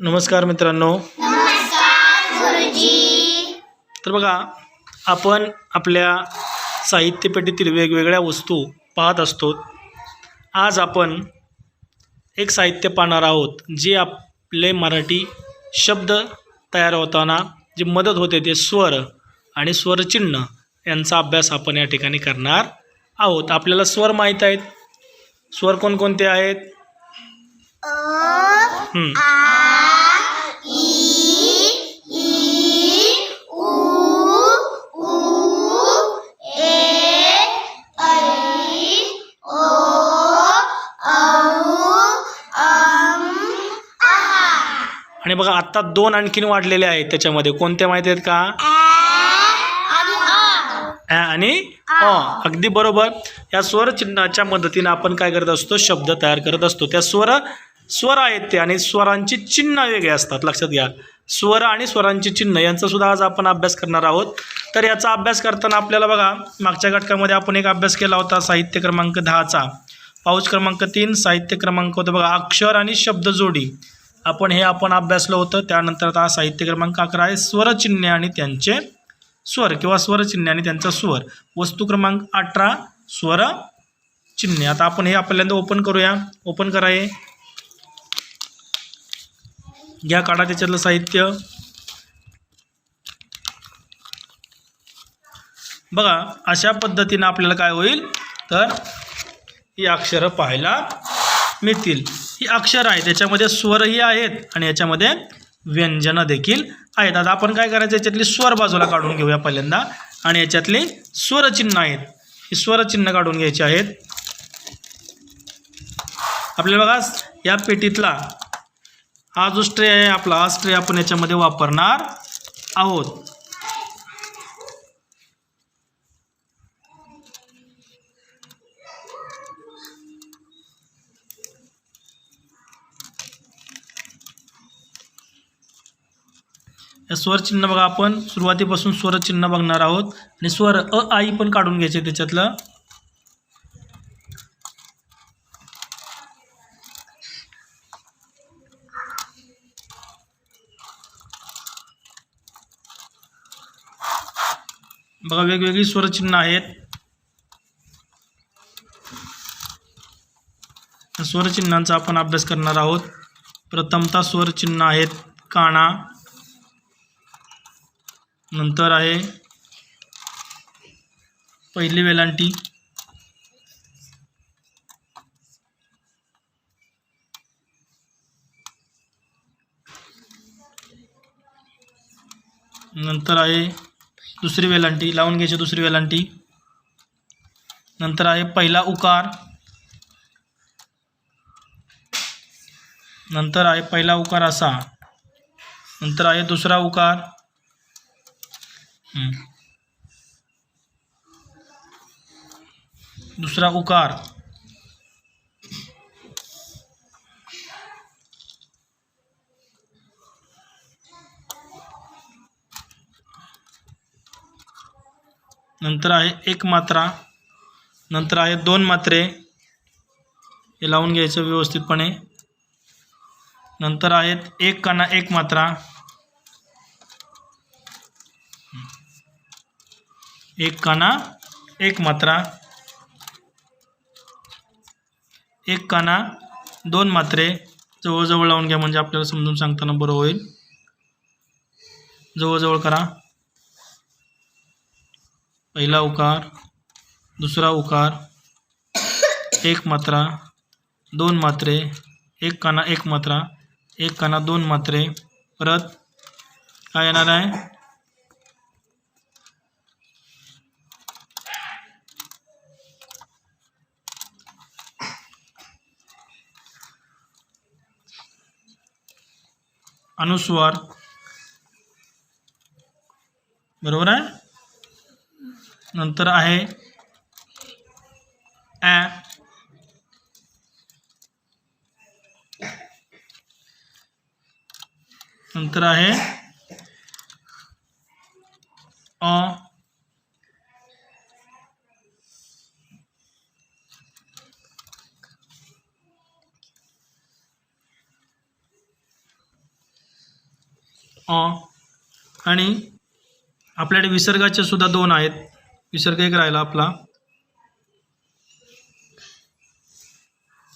नमस्कार मित्रांनो. तर बघा आपण आपल्या साहित्यपेटीतील वेगवेगळ्या वस्तू पाहत असतो. आज आपण एक साहित्य पाहणार आहोत जे आपले मराठी शब्द तयार होताना जी मदत होते ते स्वर आणि स्वरचिन्ह यांचा अभ्यास आपण या ठिकाणी करणार आहोत. आपल्याला स्वर माहीत आहेत. स्वर कोणकोणते आहेत. आणि बघा आत्ता दोन आणखीन वाढलेले आहेत त्याच्यामध्ये. कोणते माहिती आहेत का? आणि अ. अगदी बरोबर. या स्वर चिन्हाच्या मदतीनं आपण काय करत असतो? शब्द तयार करत असतो. त्या स्वर स्वर आहेत ते आणि स्वरांची चिन्ह वेगळे असतात. लक्षात घ्या. स्वर आणि स्वरांची चिन्ह यांचा सुद्धा आज आपण अभ्यास करणार आहोत. तर याचा अभ्यास करताना आपल्याला बघा मागच्या घटकामध्ये आपण एक अभ्यास केला होता साहित्य क्रमांक दहाचा. पाऊस क्रमांक तीन साहित्य क्रमांक होतं बघा अक्षर आणि शब्द जोडी. आपण हे आपण अभ्यासलं होतं त्यानंतर आता साहित्य क्रमांक अकरा आहे स्वरचिन्हे आणि त्यांचे स्वर किंवा स्वरचिन्हे आणि त्यांचा स्वर. वस्तू क्रमांक अठरा स्वर चिन्हे आता आपण हे आपल्याला ओपन करूया. ओपन करा हे. घ्या काढा त्याच्यातलं साहित्य. बघा अशा पद्धतीनं आपल्याला काय होईल? तर ही अक्षरं पाहायला मिळतील. ही अक्षर आहे त्याच्यामध्ये स्वरही आहेत आणि याच्यामध्ये व्यंजनं देखील आहेत. आता आपण काय करायचं? याच्यातली स्वर बाजूला काढून घेऊया पहिल्यांदा. आणि याच्यातली स्वरचिन्ह आहेत. ही स्वरचिन्ह काढून घ्यायची आहेत. आपल्याला बघा या पेटीतला हा जो स्ट्रे आहे आपला हा स्ट्रे आपण याच्यामध्ये वापरणार आहोत. या स्वरचिन्ह बघा आपण. सुरुवातीपासून स्वर चिन्ह बघणार आहोत. आणि स्वर अ आई पण काढून घ्यायचे त्याच्यातलं. बघा वेगवेगळी स्वरचिन्ह आहेत. स्वरचिन्हांचा आपण अभ्यास करणार आहोत. प्रथमता स्वरचिन्ह आहेत काना. नंतर आहे पहिली वेलांटी. नंतर आहे दुसरी वेलांटी लावून घ्यायची दुसरी वेलांटी. नंतर आहे पहिला उकार. नंतर आहे पहिला उकार असा. नंतर आहे दुसरा उकार. दुसरा उकार. नंतर आहे एक मात्रा नंतर आहे दोन मात्रे. हे लावून घ्यायचं व्यवस्थितपणे. नंतर आहेत एक काना एक मात्रा. एक काना एक मात्रा. एक काना दोन मात्रे. जवळजवळ लावून घ्या म्हणजे आपल्याला समजून सांगताना बरं होईल. जवळजवळ करा. पहिला उकार, दुसरा उकार, एक मात्रा, दोन मात्रे, एक काना, एक मात्रा, एक काना, दोन मात्रे, परत काय येणार आहे? अनुस्वार. बरोबर आहे? नंतर आहे ॲ नंतर आहे अ. आणि आपल्याकडे विसर्गाचे सुद्धा दोन आहेत. विसर्ग एक राहिला आपला.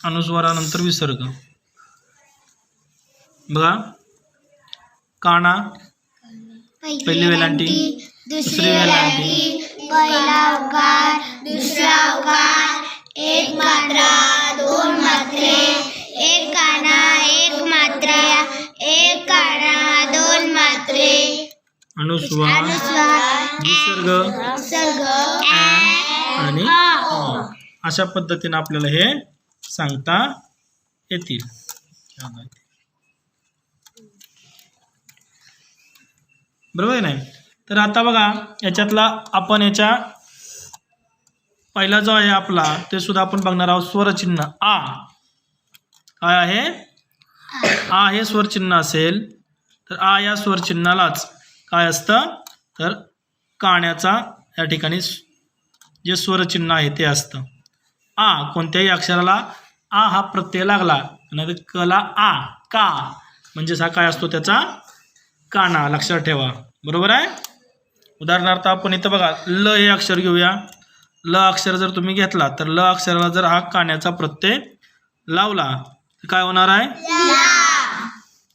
अनुस्वारानंतर विसर्ग. बघा. काना. पहिली वेलांटी. दुसरी वेलांटी. पहिला उकार. दुसरा उकार. एक मात्रा दोन मात्रे. एक काना एक मात्रा. एक काना अनुस्वार अनुस्वार विसर्ग सर्ग आणि. अशा पद्धतीने आपल्याला हे सांगता येतील. बरोबर नाही तर आता बघा याच्यातला आपण याच्या पहिला जो आहे आपला ते सुद्धा आपण बघणार आहोत स्वरचिन्ह आ. काय आहे? आ. हे स्वरचिन्ह असेल. तर आ या स्वरचिन्हालाच काय असतं? तर काण्याचा या ठिकाणी जे स्वरचिन्ह आहे ते असतं. आ कोणत्याही अक्षराला आ हा प्रत्यय लागला नाही कला आ का म्हणजेच हा काय असतो त्याचा? काना लक्षात ठेवा. बरोबर आहे? उदाहरणार्थ आपण इथं बघा ल हे अक्षर घेऊया. ल अक्षर जर तुम्ही घेतला तर ल अक्षराला जर हा काण्याचा प्रत्यय लावला तर काय होणार आहे?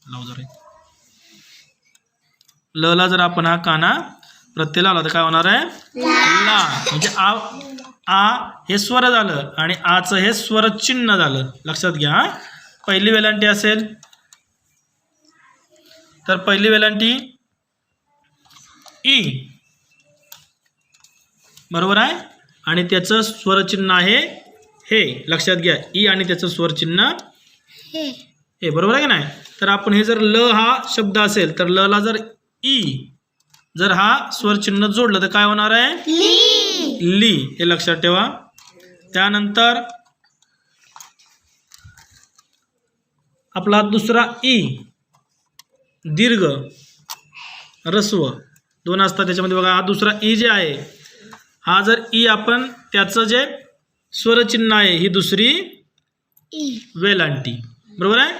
लाव जरा ल ला जर आपण हा काना प्रत्यय लावला तर काय होणार आहे? ला. म्हणजे आ आ हे स्वर झालं आणि आचं हे स्वरचिन्ह झालं. लक्षात घ्या हा. पहिली वेलांटी असेल. तर पहिली वेलांटी ई. बरोबर आहे? आणि त्याचं स्वरचिन्ह आहे हे. लक्षात घ्या ई आणि त्याचं स्वरचिन्ह हे. हे. बरोबर आहे का नाही? तर आपण हे जर ल हा शब्द असेल तर ल ला जर ई. जर हा स्वरचिन्ह जोडलं तर काय होणार आहे? ली. हे लक्षात ठेवा. त्यानंतर आपला दुसरा ई. दीर्घ. रस्व दोन असतात त्याच्यामध्ये बघा. हा दुसरा ई जे आहे हा जर ई आपण त्याचं जे स्वरचिन्ह आहे ही दुसरी ई. वेलांटी. बरोबर आहे?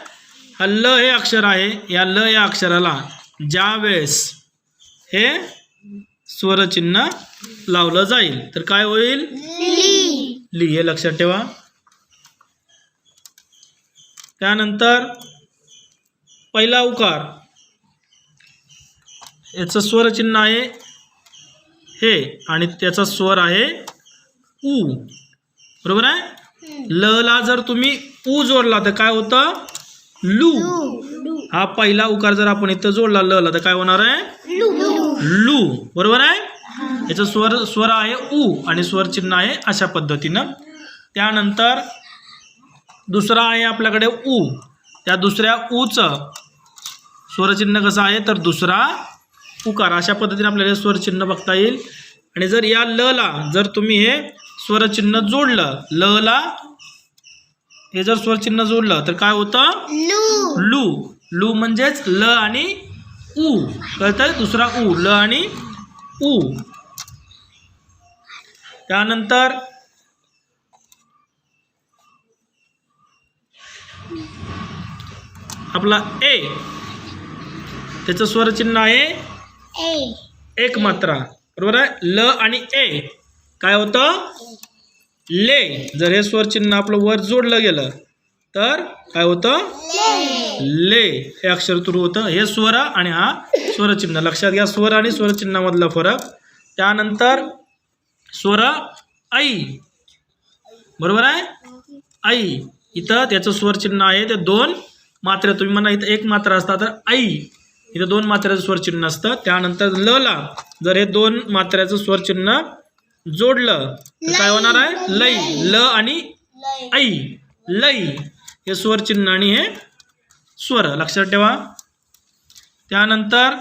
हा ल हे अक्षर आहे. या ल या अक्षराला ज्या वेळेस हे स्वरचिन्ह लावलं जाईल तर काय होईल? ली. ली. हे लक्षात ठेवा. त्यानंतर पहिला उकार. याचं स्वरचिन्ह आहे हे आणि त्याचा स्वर आहे उ बरोबर आहे? ल ला जर तुम्ही उ जोडला तर काय होतं? लू. हा पहिला उकार जर आपण इथं जोडला ल ला तर काय होणार आहे? लू. बरोबर आहे? याचं स्वर स्वर आहे उ आणि स्वरचिन्ह आहे अशा पद्धतीनं. त्यानंतर दुसरा आहे आपल्याकडे उ. त्या दुसऱ्या उचं स्वरचिन्ह कसं आहे? तर दुसरा उकार. अशा पद्धतीने आपल्याला स्वरचिन्ह बघता येईल. आणि जर या ल ला जर तुम्ही हे स्वरचिन्ह जोडलं ल ला हे जर स्वरचिन्ह जोडलं तर काय होतं? लू. लू म्हणजेच ल आणि उ. कळतंय? दुसरा उ. ल आणि उ. त्यानंतर आपला ए. त्याचं स्वरचिन्ह आहे एक मात्रा बरोबर आहे? ल आणि ए. काय होतं? ले. जर हे स्वरचिन्ह आपलं वर जोडलं गेलं तर काय होतं? ले. हे अक्षर सुरू होतं. हे स्वर आणि हा स्वरचिन्ह. लक्षात घ्या स्वर आणि स्वरचिन्हामधला फरक. त्यानंतर स्वर आई. बरोबर आहे? आई. इथं त्याचं स्वरचिन्ह आहे. ते दोन मात्रा. तुम्ही म्हणा इथं एक मात्रा असता तर आई. इथं दोन मात्र्याचं स्वरचिन्ह असतं. त्यानंतर ल ला. जर हे दोन मात्र्याचं स्वरचिन्ह जोडलं तर काय होणार आहे? लई. ल आणि आई. लई. हे स्वरचिन्ह आणि हे स्वर लक्षात ठेवा. त्यानंतर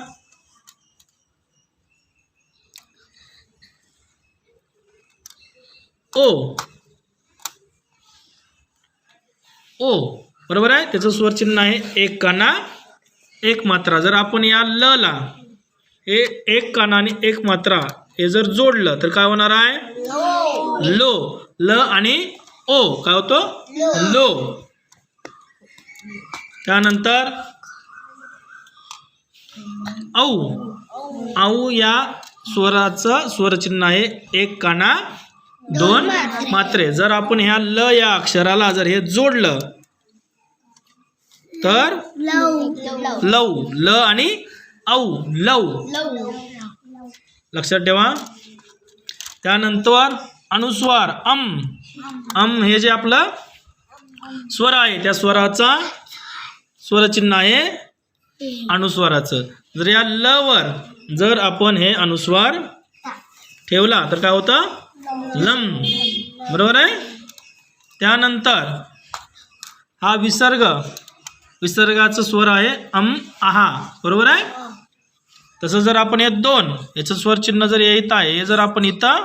ओ. ओ. बरोबर आहे? त्याचं स्वरचिन्ह आहे एक काना एक मात्रा. जर आपण या ल ला हे एक काना आणि एक मात्रा हे जर जोडलं तर काय होणार आहे? लो. ल. आणि ओ. काय होतो? लो. त्यानंतर औ. औ या स्वराचं स्वरचिन्ह आहे एक काना दोन मात्रे. जर आपण ह्या ल या अक्षराला जर हे जोडलं तर लव. ल आणि औ. लव. लक्षात ठेवा. त्यानंतर अनुस्वार अम. अम हे जे आपलं स्वर आहे त्या स्वराचा स्वरचिन्ह आहे अनुस्वाराचं. जर या ल वर जर आपण हे अनुस्वार ठेवला तर काय होतं? लम बरोबर आहे? त्यानंतर हा विसर्ग विसर्गाचं स्वर आहे अम आहा. बरोबर आहे? तसं जर आपण हे दोन याचं स्वर चिन्ह जर येत आहे हे जर आपण इथं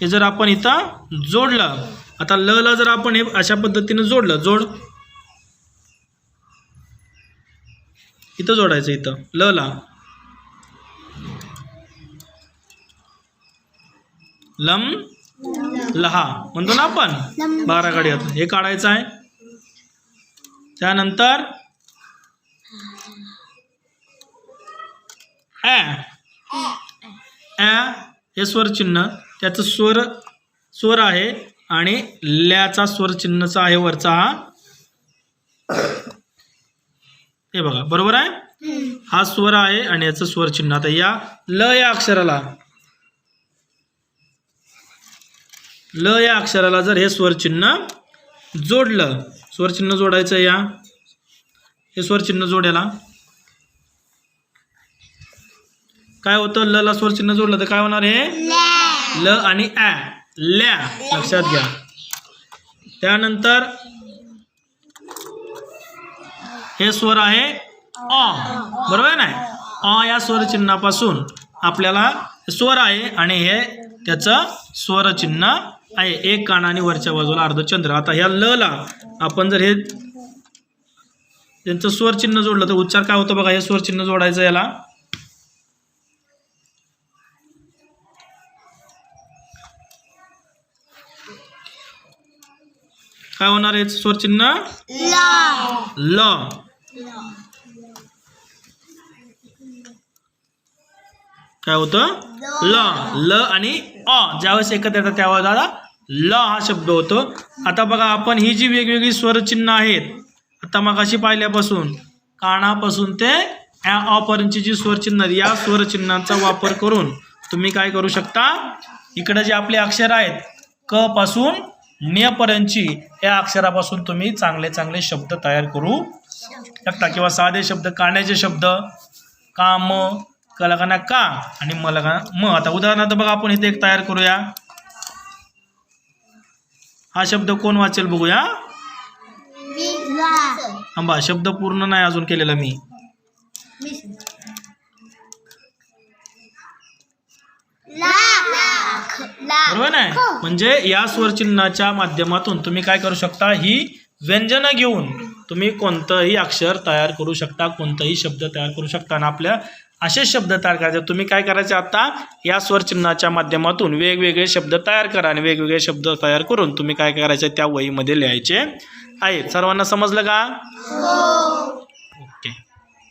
हे जर आपण इथं जोडलं आता ल ला जर आपण हे अशा पद्धतीनं जोडलं जोड. इथं जोडायचं इथं. ल ला. लम. लहा म्हणतो ना आपण? बारा गाडी आता. हे काढायचं आहे. त्यानंतर ॲ हे स्वरचिन्ह त्याचं स्वर स्वर आहे. आणि ल्याचा स्वरचिन्हचा आहे वरचा हा. हे बघा बरोबर आहे? हा स्वर आहे आणि याचं स्वरचिन्ह. आता या ल या अक्षराला. ल या अक्षराला जर हे स्वरचिन्ह जोडलं स्वरचिन्ह जोडायचं या. हे स्वरचिन्ह जोड्याला. काय होतं? ल ला स्वरचिन्ह जोडलं तर काय होणार हे? ल. आणि ॲ ल्या. लक्षात घ्या. त्यानंतर हे स्वर आहे अ. बरोबर आहे ना अ या स्वरचिन्हापासून आपल्याला स्वर आहे आणि हे त्याचं स्वरचिन्ह आहे. एक कान आणि वरच्या बाजूला अर्धचंद्र आता ह्या ल ला आपण जर हे त्यांचं स्वरचिन्ह जोडलं तर उच्चार काय होतं बघा? हे स्वरचिन्ह जोडायचं याला. काय होणार आहे स्वरचिन्ह ल. काय होतं? ल. ल आणि अ. ज्यावेळेस एकत्र येतात त्यावेळेस दादा ल हा शब्द होतो. आता बघा आपण ही जी वेगवेगळी स्वरचिन्ह आहेत आता मग अशी पाहिल्यापासून कानापासून ते अपर्यंतची जी स्वरचिन्ह आहेत, या स्वरचिन्हांचा वापर करून तुम्ही काय करू शकता? इकडे जे आपले अक्षर आहेत क पासून नियपर्यंतची या अक्षरापासून तुम्ही चांगले चांगले शब्द तयार करू शकता. किंवा साधे शब्द काण्याचे शब्द का म कलाकाना का आणि मला म. आता उदाहरणार्थ बघा आपण इथे एक तयार करूया. हा शब्द कोण वाचेल बघूया? आंबा शब्द पूर्ण नाही अजून केलेला मी. बरोबर नाही? म्हणजे या स्वरचिन्हाच्या माध्यमातून तुम्ही काय करू शकता? ही व्यंजनं घेऊन तुम्ही कोणतंही अक्षर तयार करू शकता कोणताही शब्द तयार करू शकता. आणि आपल्या असे शब्द तयार करायचे. तुम्ही काय करायचे आता? या स्वरचिन्हाच्या माध्यमातून वेगवेगळे शब्द तयार करा आणि वेगवेगळे शब्द तयार करून तुम्ही काय करायचे? त्या वहीमध्ये लिहायचे आहेत. सर्वांना समजलं का?